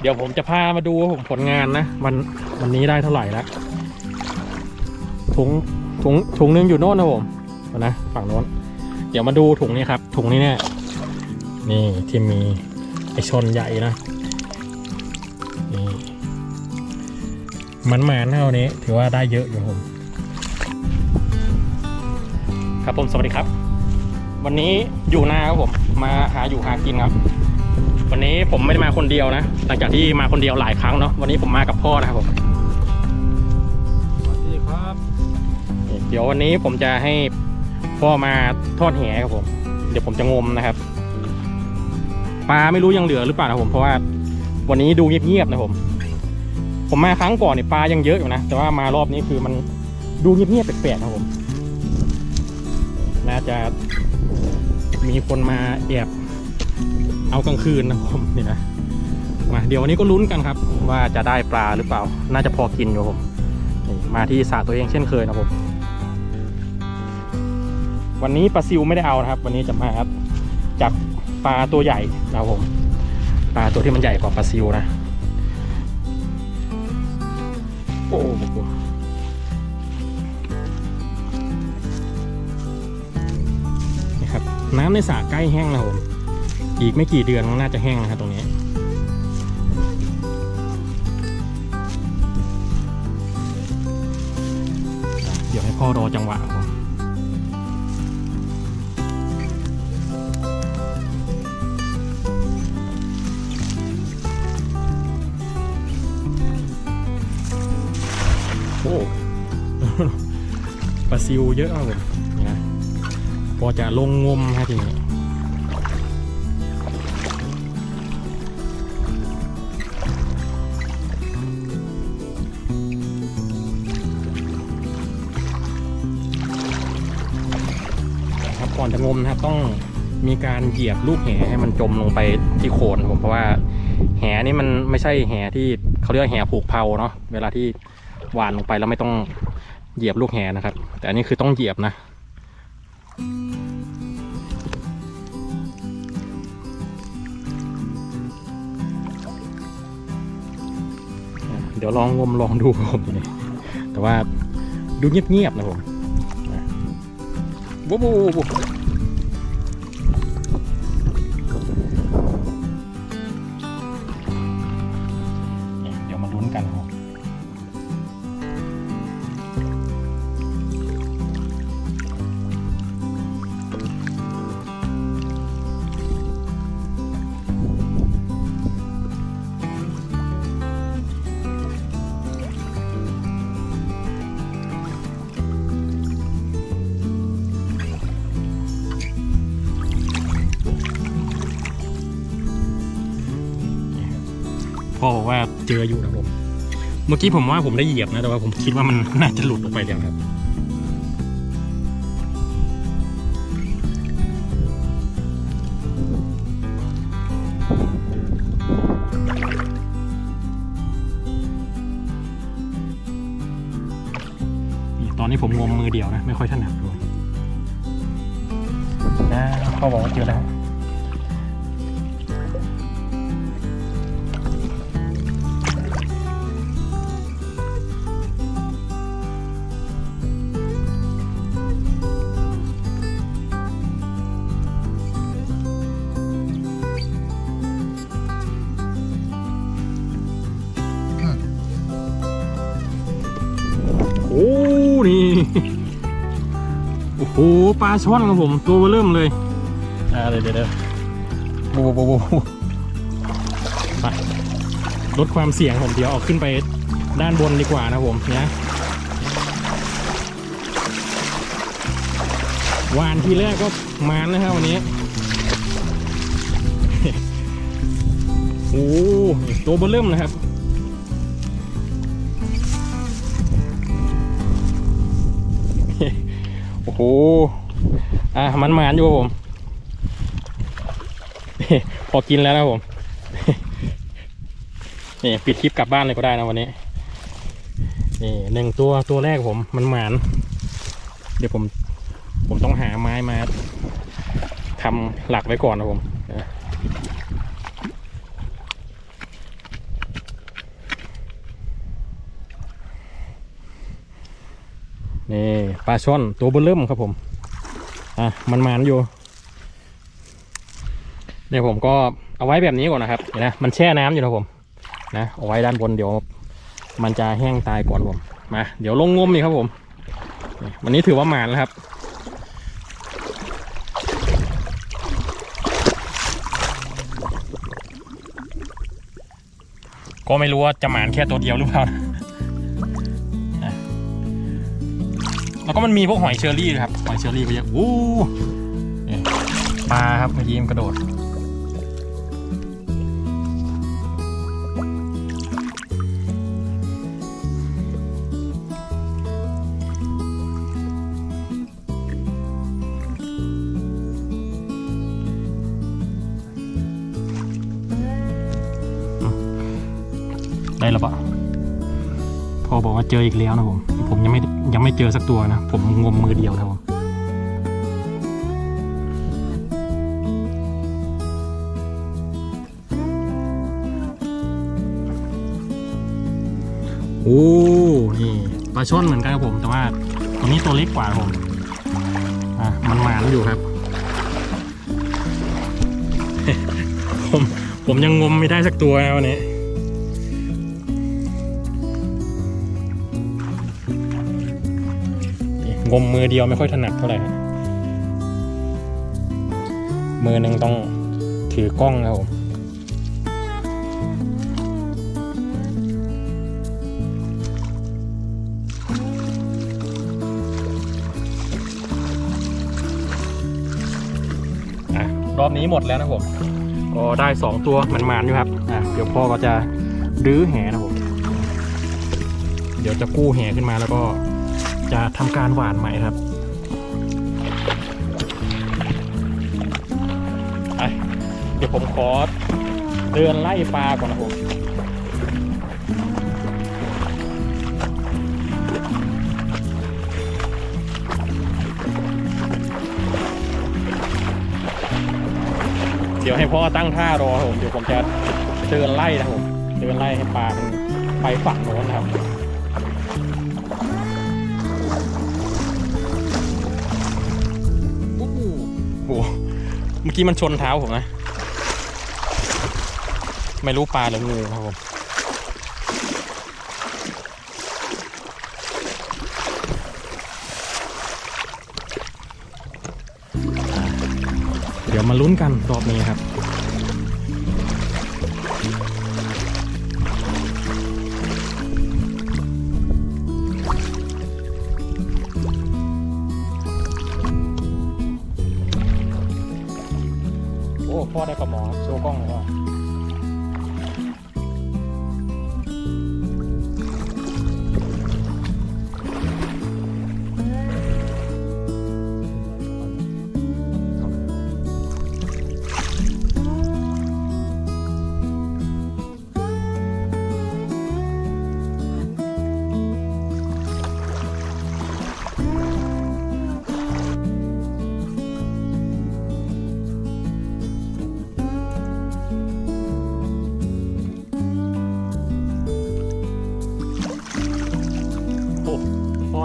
เดี๋ยวผมจะพามาดูผมผลงานนะวันวันนี้ได้เท่าไหร่แล้วถุงถุงถุงหนึงอยู่โน่นนะผมนะฝั่งโน้น เดี๋ยวมาดูถุงนี้ครับ ถุงนี้เนี่ยนี่ที่มีไอชนใหญ่นะนี่มันหมานเท่านี้ ถือว่าได้เยอะอยู่ผม ครับผมสวัสดีครับ วันนี้อยู่นาครับผมมาหาอยู่หากินครับ วันนี้ผมไม่ได้มาคนเดียวนะ หลังจากที่มาคนเดียวหลายครั้งเนาะวันนี้ผมมากับพ่อนะครับผมสวัสดีครับ เดี๋ยววันนี้ผมจะให้พ่อมาทอดแหครับผม เดี๋ยวผมจะงมนะครับปลาไม่รู้ยังเหลือหรือเปล่านะผมเพราะว่าวันนี้ดูเงียบๆนะผม ผมมาครั้งก่อนเนี่ยปลายังเยอะอยู่นะแต่ว่ามารอบนี้คือมันดูเงียบๆแปลกๆนะผมน่าจะมีคนมาแอบ เอากลางคืนนะผมนี่นะมาเดี๋ยววันนี้ก็ลุ้นกันครับ ว่าจะได้ปลาหรือเปล่า น่าจะพอกินอยู่ผมนี่มาที่สระตัวเองเช่นเคยนะผมวันนี้ปลาซิวไม่ได้เอานะครับ วันนี้จะมาครับจับปลาตัวใหญ่นะครับผมปลาตัวที่มันใหญ่กว่าปลาซิวนะโอ้โหนี่ครับน้ำในสระใกล้แห้งแล้วผม อีกไม่กี่เดือนก็น่าจะแห้งนะครับตรงนี้ เดี๋ยวให้พ่อรอจังหวะครับผมโอ้ปลาซิวเยอะมากเลยนะพอจะลงงมฮะทีนี้ ก่อนจะงมนะครับ ต้องมีการเหยียบลูกแหให้มันจมลงไปที่โคนผมเพราะว่าแหนี่มันไม่ใช่แหที่เขาเรียกแหผูกเพาเนาะเวลาที่หวานลงไปแล้วไม่ต้องเหยียบลูกแหนะครับ แต่อันนี้คือต้องเหยียบนะเดี๋ยวลองงมลองดูผมทีนี้แต่ว่าดูเงียบๆนะผม วู้วู้วู้วู้ เจออยู่นะผมเมื่อกี้ผมว่าผมได้เหยียบนะแต่ว่าผมคิดว่ามันน่าจะหลุดออกไปแล้วครับตอนนี้ผมงมมือเดียวนะ ไม่ค่อยถนัดด้วยนะพ่อบอกว่าเจอแล้ว โอ้โหปลาช่อนครับผมตัวเบอร์เริ่มเลยอ่าเดี๋ยวเดี๋ยวเดี๋ยวบูบูบูบูไปลดความเสี่ยงผมเดี๋ยวออกขึ้นไปด้านบนดีกว่านะผมนะวานทีแรกก็มานนะครับวันนี้ โอ้ตัวเบอร์เริ่มนะครับ หอะมันหมานอยู่ผม พอกินแล้วนะผม นี่ปิดคลิปกลับบ้านเลยก็ได้นะวันนี้ นี่หนึ่งตัวตัวแรกผม มันหมาน เดี๋ยวผม ผมต้องหาไม้มาทำหลักไว้ก่อนนะผม นี่ปลาช่อนตัวเบอร์เริ่มครับผม อะมันมันอยู่เนี่ยผมก็เอาไว้แบบนี้ก่อนนะครับเห็นนะมันแช่น้ำอยู่นะผมนะเอาไว้ด้านบนเดี๋ยวมันจะแห้งตายก่อนผมมาเดี๋ยวลงงมนี่ครับผม วันนี้ถือว่าหมานแล้วครับก็ไม่รู้ว่าจะหมานแค่ตัวเดียวหรือเปล่านะ แล้วก็มันมีพวกหอยเชอรี่ด้วยครับ หอยเชอรี่ก็เยอะวู้นี่ปลาครับเมื่อกี้มันกระโดด ได้แล้วปะพอบอกว่าเจออีกแล้วนะผม ผมยังไม่ ยังไม่เจอสักตัวนะ ผมงมมือเดียวนะผมโอ้นี่ปลาช่อนเหมือนกันครับผม แต่ว่าตัวนี้ตัวเล็กกว่าผม อะ มันหมานอยู่ครับ ผม ผมยังงมไม่ได้สักตัวนะวันนี้ งมมือเดียวไม่ค่อยถนัดเท่าไหร่มือหนึ่งต้องถือกล้องครับผมรอบนี้หมดแล้วนะผม ก็ได้สองตัวมันมานอยู่ครับ อะ เดี๋ยวพ่อก็จะรื้อแหนะผม เดี๋ยวจะกู้แหขึ้นมาแล้วก็ จะทำการหวานใหม่ครับไปเดี๋ยวผมขอเดินไล่ปลาก่อนนะผมเดี๋ยวให้พ่อตั้งท่ารอผม เดี๋ยวผมจะเดินไล่นะผม เดินไล่ให้ปลาไปฝั่งโน้นนะครับ มื่อกี้มันชนเท้าผมนะ ไม่รู้ปลาหรืองูครับผมเดี๋ยวมาลุ้นกันรอบนี้ครับ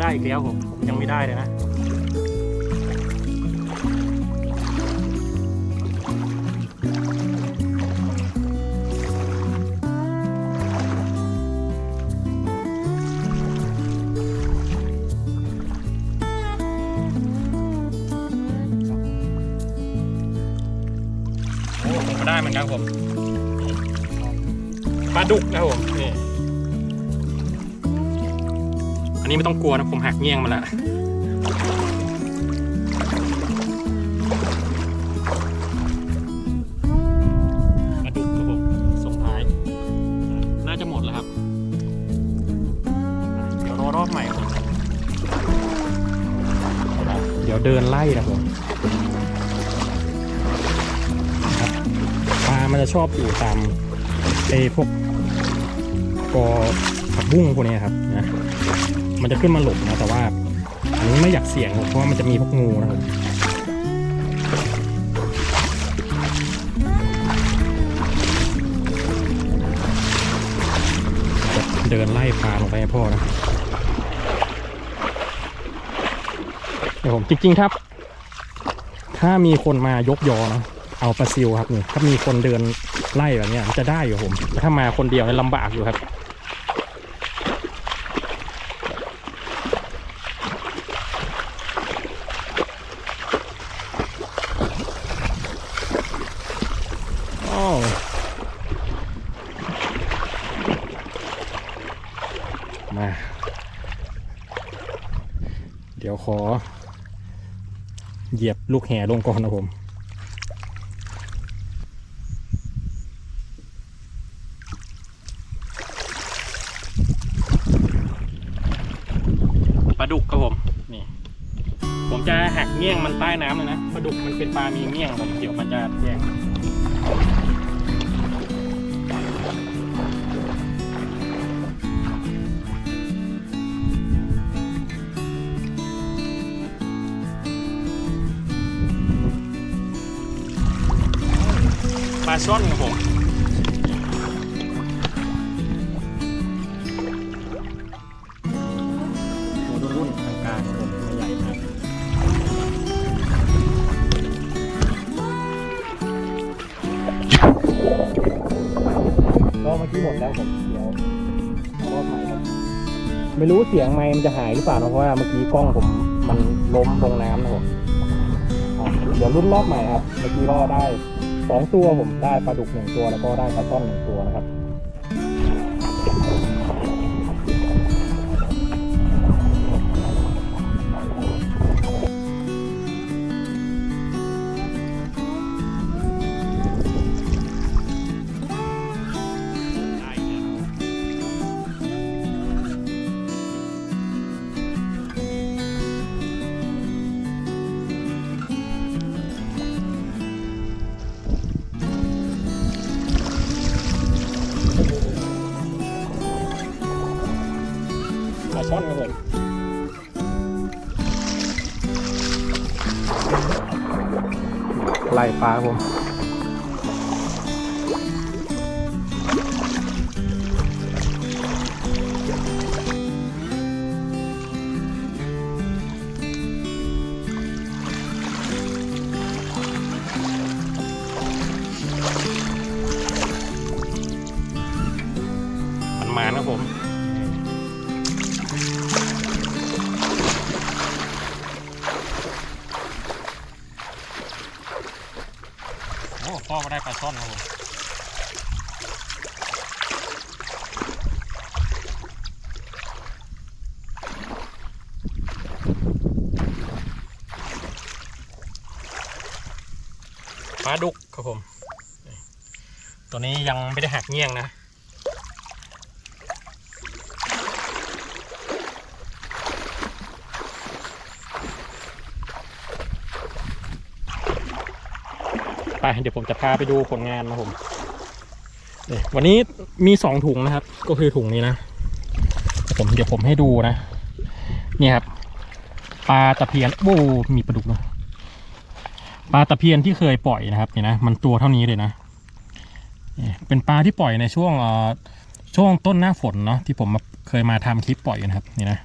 ได้อีกแล้วผมยังไม่ได้เลยนะโอ้ผมก็ได้เหมือนกันผมปลาดุกนะผมนี่ อันนี้ไม่ต้องกลัวนะผมหักเงี้ยงมาแล้วปลาดุกครับผมส่งท้าย น่าจะหมดแล้วครับ เดี๋ยวรอรอบใหม่ครับเดี๋ยวเดินไล่นะผมครับปลามันจะชอบอยู่ตามไอ้พวกกอผักบุ้งพวกนี้ครับนะ มันจะขึ้นมาหลบนะแต่ว่า อันนี้ไม่อยากเสี่ยงเพราะว่ามันจะมีพวกงูนะครับเดินไล่ปลาลงไปให้พ่อนะเดี๋ยวผมจริงๆครับ ถ้ามีคนมายกยอนะเอาปลาซิวครับนี่ถ้ามีคนเดินไล่แบบนี้มันจะได้อยู่ผมแต่ถ้ามาคนเดียวเนี่ยลำบากอยู่ครับ อ้าว มา เดี๋ยวขอ เหยียบลูกแห่ลงก่อนนะผมปลาดุกครับผมนี่ ผมจะหักเงี้ยงมันใต้น้ำเลยนะปลาดุกมันเป็นปลามีเงี้ยงผมเดี๋ยวมันจะแยง ปลาช่อนครับผมรุ่นๆกลางๆครับผมไม่ใหญ่มากก็เมื่อกี้หมดแล้วผมเดี๋ยวเอารอบใหม่ครับไม่รู้เสียงไมค์มันจะหายหรือเปล่านะเพราะว่าเมื่อกี้กล้องผมมันล้มลงน้ำนะผมอะเดี๋ยวรุ่นรอบใหม่ครับ เมื่อกี้ก็ได้ 2 ตัวผมได้ปลาดุก 1 ตัวแล้วก็ได้ปลาช่อน1 ปลาครับผม พ่อก็ได้ปลาช่อนครับผมปลาดุกครับผม ตัวนี้ยังไม่ได้หักเงี้ยงนะ ไปเดี๋ยวผมจะพาไปดูผลงานนะผมวันนี้มีสองถุงนะครับ ก็คือถุงนี้นะ ผมเดี๋ยวผมให้ดูนะ นี่ครับปลาตะเพียนโอ้มีปลาดุกนะปลาตะเพียนที่เคยปล่อยนะครับนี่นะมันตัวเท่านี้เลยนะเป็นปลาที่ปล่อยในช่วงช่วงต้นหน้าฝนเนาะที่ผมมเคยมาทำคลิปปล่อยนะครับนี่นะ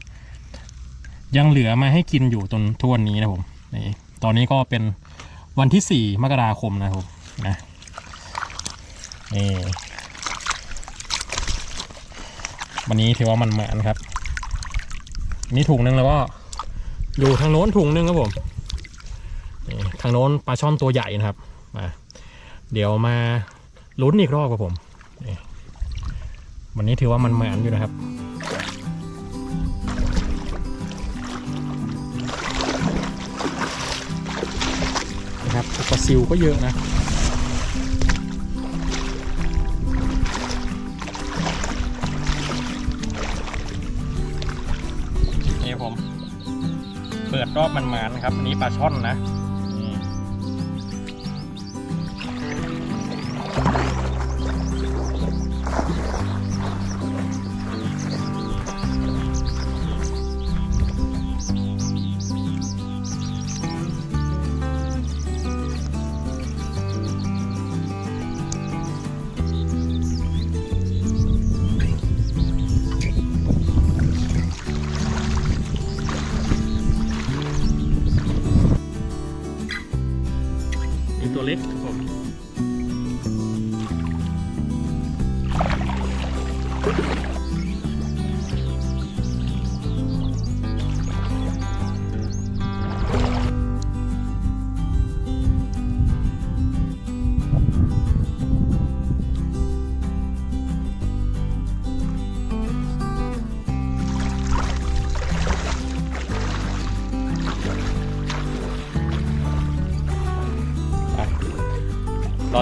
ยังเหลือมาให้กินอยู่จนทุกวันนี้นะผมนี่ตอนนี้ก็เป็น วันที่ 4 มกราคมนะครับนะนี่วันนี้ถือว่ามันเหมือนครับ นี่ถุงนึงแล้วก็อยู่ทางโน้นถุงนึงครับผมทางโน้นปลาช่อนตัวใหญ่นะครับมาเดี๋ยวมาลุ้นอีกรอบครับผม วันนี้ถือว่ามันเหมือนอยู่นะครับ นะครับปลาซิวก็เยอะนะนี่ผม เปิดรอบมันมานะครับ อันนี้ปลาช่อนนะ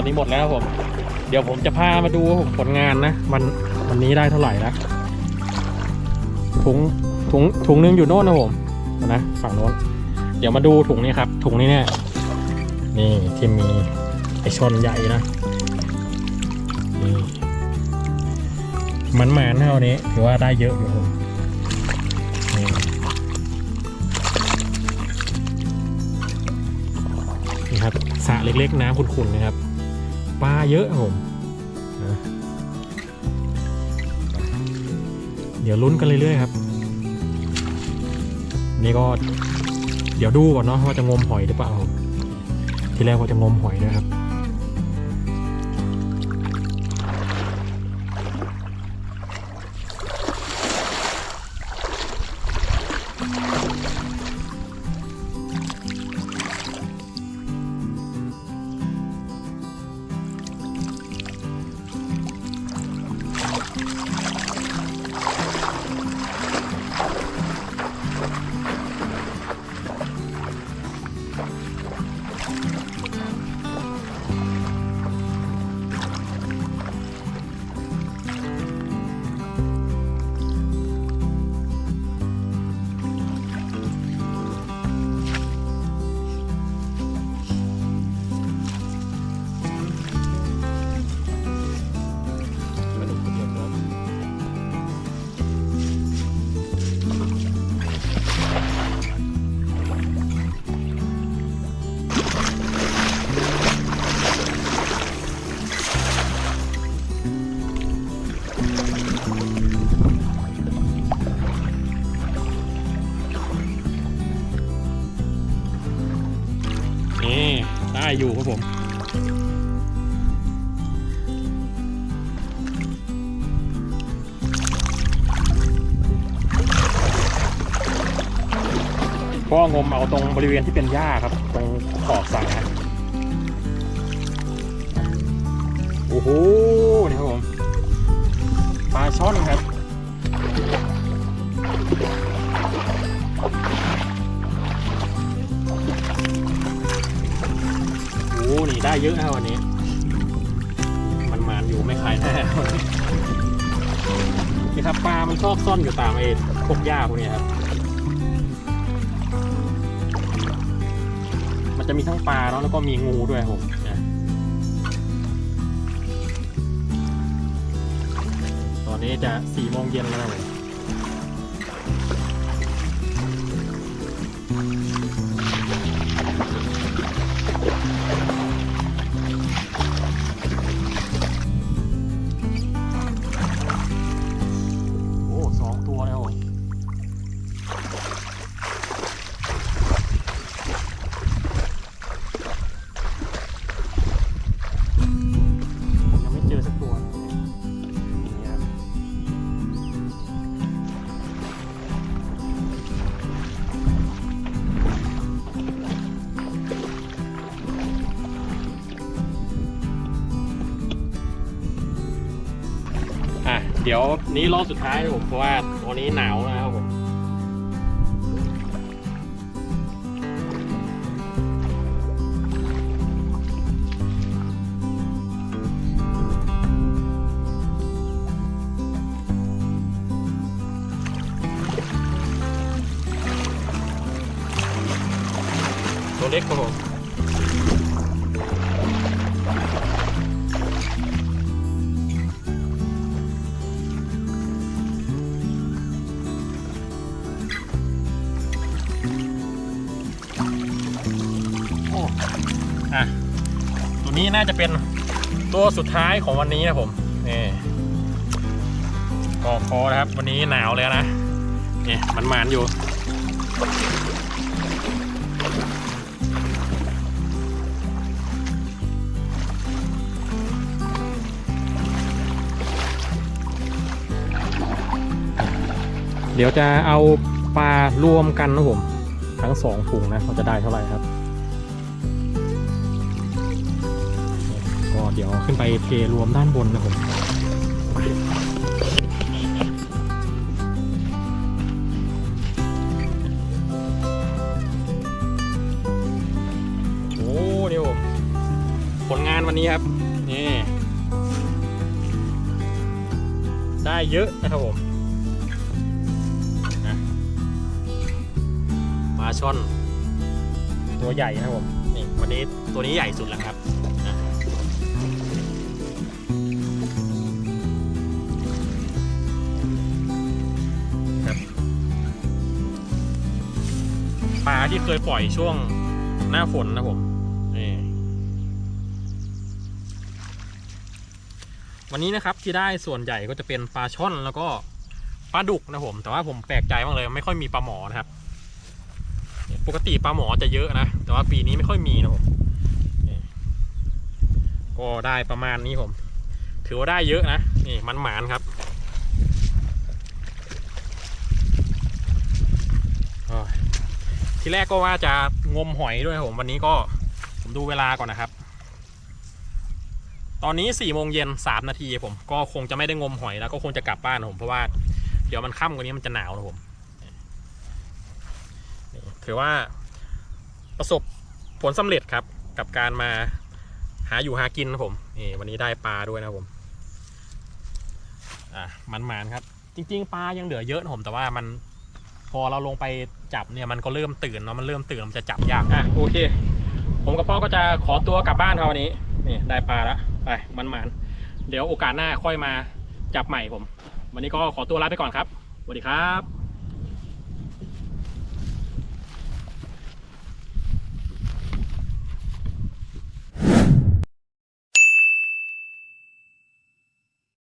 อนนี้หมดแล้วผม เดี๋ยวผมจะพามาดูผลงานนะ มันวันนี้ได้เท่าไหร่นะถุงถุงถุงนึงอยู่โน่นนะผมนะฝั่งโน้น เดี๋ยวมาดูถุงนี้ครับ ถุงนี้เนี่ยนี่ที่มีไอชนใหญ่นะนี่มันหมานเท่านี้ ถือว่าได้เยอะอยู่ครับนี่นี่ครับสระเล็กๆน้ำขุ่นๆนะครับ ปลาเยอะครับผมเดี๋ยวลุ้นกันเรื่อยๆครับ นี่ก็เดี๋ยวดูก่อนเนาะว่าจะงมหอยหรือเปล่าครับทีแรกว่าจะงมหอยนะครับ ได้อยู่ครับผมก็งมเอาตรงบริเวณที่เป็นหญ้าครับ ตรงขอบสระนะโอ้โหนี่ครับผมปลาช่อนครับ ได้เยอะนะวันนี้ มันมานอยู่ไม่ขายแน่นี่ครับปลา มันชอบซ่อนอยู่ตามไอ้พวกหญ้าพวกนี้ครับ มันจะมีทั้งปลาเนาะแล้วก็มีงูด้วยครับผมตอนนี้จะสี่โมงเย็นแล้วนะผม ดี๋ยวนี้รอบสุดท้ายนะผมเพราะว่าตอนนี้หนาวนะ นี้น่าจะเป็นตัวสุดท้ายของวันนี้นะผมนี่ก็พอนะครับ วันนี้หนาวเลยนะนี่มันหมานอยู่เดี๋ยวจะเอาปลารวมกันนะผม ทั้งสองถุงนะเขาจะได้เท่าไหร่ครับ ดี๋ยวขึ้นไปเทรวมด้านบนนะผมโอ้เนี่ยผมผลงานวันนี้ครับนี่ได้เยอะนะครับผมมาช่อน ตัวใหญ่นะครับผมนี่วันนี้ตัวนี้ใหญ่สุดแล้วครับ ปลาที่เคยปล่อยช่วงหน้าฝนนะผมนี่วันนี้นะครับที่ได้ส่วนใหญ่ก็จะเป็นปลาช่อนแล้วก็ปลาดุกนะผม แต่ว่าผมแปลกใจมากเลย ไม่ค่อยมีปลาหมอนะครับ ปกติปลาหมอจะเยอะนะ แต่ว่าปีนี้ไม่ค่อยมีนะผมก็ได้ประมาณนี้ผม ถือว่าได้เยอะนะนี่มันหมานครับโอ้ย ทีแรกก็ว่าจะงมหอยด้วยครับผมวันนี้ก็ผมดูเวลาก่อนนะครับ ตอนนี้4ี่โมงเย็นสามนาทีผม ก็คงจะไม่ได้งมหอยแล้วก็คงจะกลับบ้านนะผมเพราะว่าเดี๋ยวมันค่ำกว่านี้มันจะหนาวนะผมถือว่าประสบผลสำเร็จครับ กับการมาหาอยู่หากินนะผมนี่วันนี้ได้ปลาด้วยนะผมอะมันมานๆครับ จริง ๆ ปลายังเหลือเยอะนะผมแต่ว่ามันพอเราลงไป จับเนี่ยมันก็เริ่มตื่นเนาะมันเริ่มตื่นมันจะจับยากอะโอเค ผมกับพ่อก็จะขอตัวกลับบ้านครับวันนี้นี่ได้ปลาแล้วไปมันมานๆเดี๋ยวโอกาสหน้าค่อยมาจับใหม่ผม วันนี้ก็ขอตัวลาไปก่อนครับสวัสดีครับ